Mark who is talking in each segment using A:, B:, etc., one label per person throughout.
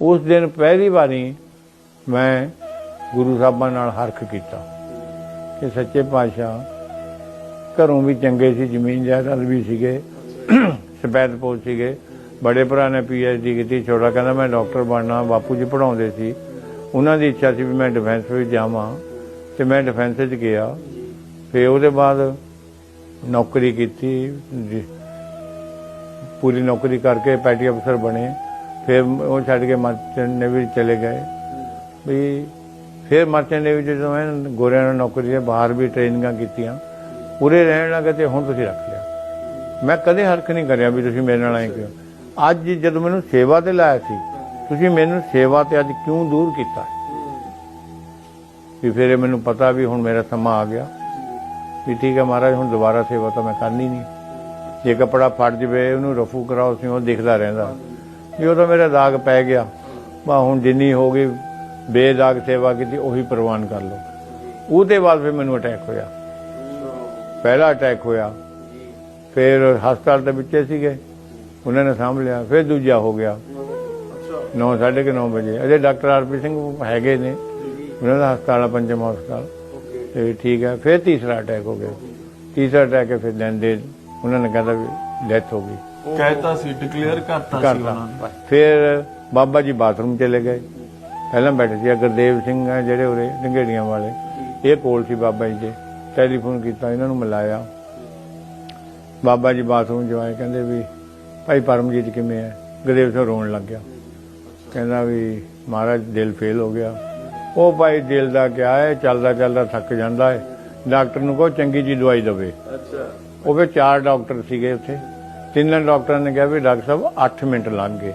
A: ਉਸ ਦਿਨ ਪਹਿਲੀ ਵਾਰੀ ਮੈਂ ਗੁਰੂ ਸਾਹਿਬਾਂ ਨਾਲ ਹਰਖ ਕੀਤਾ ਕਿ ਸੱਚੇ ਪਾਤਸ਼ਾਹ ਘਰੋਂ ਵੀ ਚੰਗੇ ਸੀ, ਜ਼ਮੀਨ ਜਾਇਦਾਦ ਵੀ ਸੀਗੇ, ਸਫੈਦ ਪੋਸ਼ ਸੀਗੇ। ਬੜੇ ਭਰਾ ਨੇ ਡੀ ਕੀਤੀ, ਛੋਟਾ ਕਹਿੰਦਾ ਮੈਂ ਡਾਕਟਰ ਬਣਨਾ, ਬਾਪੂ ਜੀ ਪੜਾਉਂਦੇ ਸੀ। ਉਹਨਾਂ ਦੀ ਇੱਛਾ ਸੀ ਵੀ ਮੈਂ ਡਿਫੈਂਸ ਵਿੱਚ ਜਾਵਾਂ ਤੇ ਮੈਂ ਡਿਫੈਂਸ ਵਿੱਚ ਗਿਆ। ਫਿਰ ਉਹਦੇ ਬਾਅਦ ਨੌਕਰੀ ਕੀਤੀ ਪੂਰੀ ਨੌਕਰੀ ਕਰਕੇ ਪੈਟੀ ਅਫਸਰ ਬਣੇ। ਫਿਰ ਉਹ ਛੱਡ ਕੇ ਮਰਚੈਂਟ ਨੇਵੀ ਚਲੇ ਗਏ। ਵੀ ਫਿਰ ਮਰਚੈਂਟ ਨੇਵੀ ਜਦੋਂ ਮੈਂ ਗੋਰਿਆਂ ਨਾਲ ਨੌਕਰੀ ਦੇ ਬਾਹਰ ਵੀ ਟ੍ਰੇਨਿੰਗਾਂ ਕੀਤੀਆਂ, ਉਰੇ ਰਹਿਣ ਲੱਗੇ ਤੇ ਹੁਣ ਤੁਸੀਂ ਰੱਖ ਲਿਆ। ਮੈਂ ਕਦੇ ਹਰਕ ਨਹੀਂ ਕਰਿਆ ਵੀ ਤੁਸੀਂ ਮੇਰੇ ਨਾਲ ਆਏ ਕਿਉਂ। ਅੱਜ ਜਦੋਂ ਮੈਨੂੰ ਸੇਵਾ ਤੇ ਲਾਇਆ ਸੀ, ਤੁਸੀਂ ਮੈਨੂੰ ਸੇਵਾ ਤੇ ਅੱਜ ਕਿਉਂ ਦੂਰ ਕੀਤਾ? ਵੀ ਫਿਰ ਮੈਨੂੰ ਪਤਾ ਵੀ ਹੁਣ ਮੇਰਾ ਸਮਾਂ ਆ ਗਿਆ। ਵੀ ਠੀਕ ਹੈ ਮਹਾਰਾਜ, ਹੁਣ ਦੁਬਾਰਾ ਸੇਵਾ ਤਾਂ ਮੈਂ ਕਰਨੀ ਨਹੀਂ। ਜੇ ਕਪੜਾ ਫਟ ਜਵੇ, ਉਹਨੂੰ ਰਫੂ ਕਰਾਓ ਸੀ ਉਹ ਦਿਖਦਾ ਰਹਿੰਦਾ। ਵੀ ਉਹ ਤਾਂ ਮੇਰਾ ਦਾਗ ਪੈ ਗਿਆ। ਬਾ ਹੁਣ ਜਿੰਨੀ ਹੋ ਗਈ, ਬੇਦਾਗ ਸੇਵਾ ਕੀਤੀ, ਉਹੀ ਪ੍ਰਵਾਨ ਕਰ ਲਓ। ਉਹਦੇ ਬਾਅਦ ਫਿਰ ਮੈਨੂੰ ਅਟੈਕ ਹੋਇਆ। ਪਹਿਲਾ ਅਟੈਕ ਹੋਇਆ। ਫਿਰ ਹਸਪਤਾਲ ਦੇ ਵਿੱਚ ਸੀਗੇ। ਉਹਨਾਂ ਨੇ ਸਾਂਭ ਲਿਆ। ਫਿਰ ਦੂਜਾ ਹੋ ਗਿਆ। 9:30 ਵਜੇ। ਅਜੇ ਡਾਕਟਰ ਆਰਪੀ ਸਿੰਘ ਹੈਗੇ ਨੇ। ਉਹਨਾਂ ਦਾ ਹਸਪਤਾਲ ਆ ਪੰਜਮ ਹਸਪਤਾਲ। ਤੇ ਠੀਕ ਹੈ ਫਿਰ ਤੀਸਰਾ ਅਟੈਕ ਹੋ ਗਿਆ। ਤੀਸਰਾ ਅਟੈਕ ਫਿਰ ਦਿਨ ਦੇ ਉਹਨਾਂ ਨੇ ਕਹਿੰਦਾ ਵੀ ਡੈਥ ਹੋ ਗਈ।
B: ਕਹਿਤਾ ਸੀ ਡਿਕਲੇਅਰ ਕਰਤਾ ਸੀ
A: ਕਰਤਾ।
B: ਉਹਨਾਂ ਨੇ।
A: ਫਿਰ ਬਾਬਾ ਜੀ ਬਾਥਰੂਮ ਚਲੇ ਗਏ। ਪਹਿਲਾਂ ਬੈਠੇ ਸੀ ਗੁਰਦੇਵ ਸਿੰਘ ਆ ਜਿਹੜੇ ਉਰੇ ਢੰਗੇੜੀਆਂ ਵਾਲੇ। ਇਹ ਕੋਲ ਸੀ ਬਾਬਾ ਜੀ ਦੇ। ਟੈਲੀਫੋਨ ਕੀਤਾ ਇਹਨਾਂ ਨੂੰ ਮਿਲਾਇਆ। ਬਾਬਾ ਜੀ ਬਾਥਰੂਮ ਚ ਆਏ ਕਹਿੰਦੇ ਵੀ ਭਾਈ ਪਰਮਜੀਤ ਕਿਵੇਂ ਹੈ? ਗੁਰਦੇਵ ਸਿੰਘ ਰੋਣ ਲੱਗ ਗਿਆ। ਕਹਿੰਦਾ ਵੀ ਮਹਾਰਾਜ ਦਿਲ ਫੇਲ ਹੋ ਗਿਆ। ਉਹ ਭਾਈ ਦਿਲ ਦਾ ਕਿਆ ਹੈ ਚੱਲਦਾ ਚੱਲਦਾ ਥੱਕ ਜਾਂਦਾ ਹੈ। ਡਾਕਟਰ ਨੂੰ ਕਹੋ ਚੰਗੀ ਜੀ ਦਵਾਈ ਦੇਵੇ।
B: ਅੱਛਾ।
A: ਉਹ ਵੀ ਚਾਰ ਡਾਕਟਰ ਸੀਗੇ ਉੱਥੇ। ਤਿੰਨਾਂ ਡਾਕਟਰਾਂ ਨੇ ਕਿਹਾ ਵੀ ਡਾਕਟਰ ਸਾਹਿਬ 8 ਮਿੰਟ ਲੰਘ ਗਏ।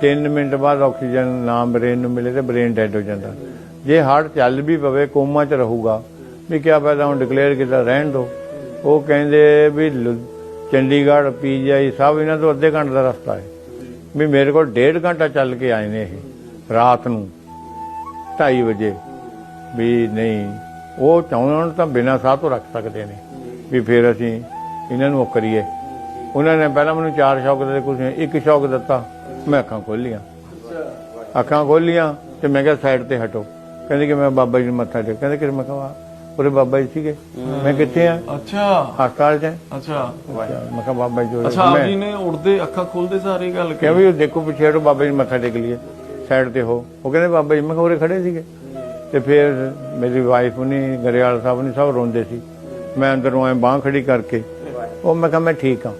A: 3 ਮਿੰਟ ਬਾਅਦ ਆਕਸੀਜਨ, ਨਾ ਬ੍ਰੇਨ ਨੂੰ ਮਿਲੇ ਤੇ ਬ੍ਰੇਨ ਡੈਡ ਹੋ ਜਾਂਦਾ। ਜੇ ਹਾਰਟ ਚੱਲ ਵੀ ਪਵੇ, ਕੋਮਾ 'ਚ ਰਹੂਗਾ, ਵੀ ਕਿਆ ਫਾਇਦਾ, ਹੁਣ ਡਿਕਲੇਅਰ ਕੀਤਾ ਰਹਿਣ ਦੋ? ਉਹ ਕਹਿੰਦੇ ਵੀ ਲੁ- ਚੰਡੀਗੜ੍ਹ, ਪੀਜੀਆਈ ਸਭ ਇਹਨਾਂ ਤੋਂ ਅੱਧੇ ਘੰਟੇ ਦਾ ਰਸਤਾ ਹੈ। ਵੀ ਮੇਰੇ ਕੋਲ ਡੇਢ ਘੰਟਾ ਚੱਲ ਕੇ ਆਏ ਨੇ ਇਹ, ਰਾਤ ਨੂੰ 2:30 ਵਜੇ। ਵੀ ਨਹੀਂ, ਉਹ ਚਾਹੁੰਦੇ ਤਾਂ ਬਿਨਾਂ ਸਾਹ ਤੋਂ ਰੱਖ ਸਕਦੇ ਨੇ। ਵੀ ਫਿਰ ਅਸੀਂ ਇਹਨਾਂ ਨੂੰ ਉਹ ਕਰੀਏ। ਉਹਨਾਂ ਨੇ ਪਹਿਲਾਂ ਮੈਨੂੰ ਚਾਰ ਸ਼ੌਕ ਦਿੱਤੇ ਕੁਝ ਇੱਕ ਸ਼ੌਕ ਦਿੱਤਾ ਮੈਂ ਅੱਖਾਂ ਖੋਲੀਆਂ। ਅੱਖਾਂ ਖੋਲੀਆਂ ਤੇ ਮੈਂ ਕਿਹਾ ਸਾਈਡ ਤੇ ਹਟੋ। ਕਹਿੰਦੇ ਕਿ ਮੈਂ ਬਾਬਾ ਜੀ ਨੂੰ ਮੱਥਾ ਟੇਕ ਕਹਿੰਦੇ ਕਿ ਮੈਂ ਕਹਾਂ ਉਹਦੇ ਬਾਬਾ ਜੀ ਸੀਗੇ। ਮੈਂ ਕਿੱਥੇ ਆ?
B: ਅੱਛਾ।
A: ਹਸਪਤਾਲ 'ਚ ਆ।
B: ਅੱਛਾ।
A: ਮੈਂ ਕਿਹਾ ਬਾਬਾ ਜੀ।
B: ਅੱਛਾ ਆਪ ਜੀ ਨੇ ਉੜਦੇ ਅੱਖਾਂ ਖੋਲਦੇ ਸਾਰੇ ਗੱਲ
A: ਕਿਹਾ ਵੀ ਉਹ ਦੇਖੋ ਪਿੱਛੇ ਹਟੋ ਬਾਬਾ ਜੀ ਮੱਥਾ ਟੇਕ ਲਈਏ। ਸਾਈਡ ਤੇ ਹੋ। ਉਹ ਕਹਿੰਦੇ ਬਾਬਾ ਜੀ ਮੈਂ ਕਿਹਾ ਉਰੇ ਖੜੇ ਸੀਗੇ। ਤੇ ਫਿਰ ਮੇਰੀ ਵਾਈਫ ਨੇ ਗਰੇਵਾਲ ਸਾਹਿਬ ਨੇ ਸਭ ਰੋਂਦੇ ਸੀ। ਮੈਂ ਅੰਦਰੋਂ ਆਏ ਬਾਹ ਖੜੀ ਕਰਕੇ ਉਹ ਮੈਂ ਕਿਹਾ ਮੈਂ ਠੀਕ ਹਾਂ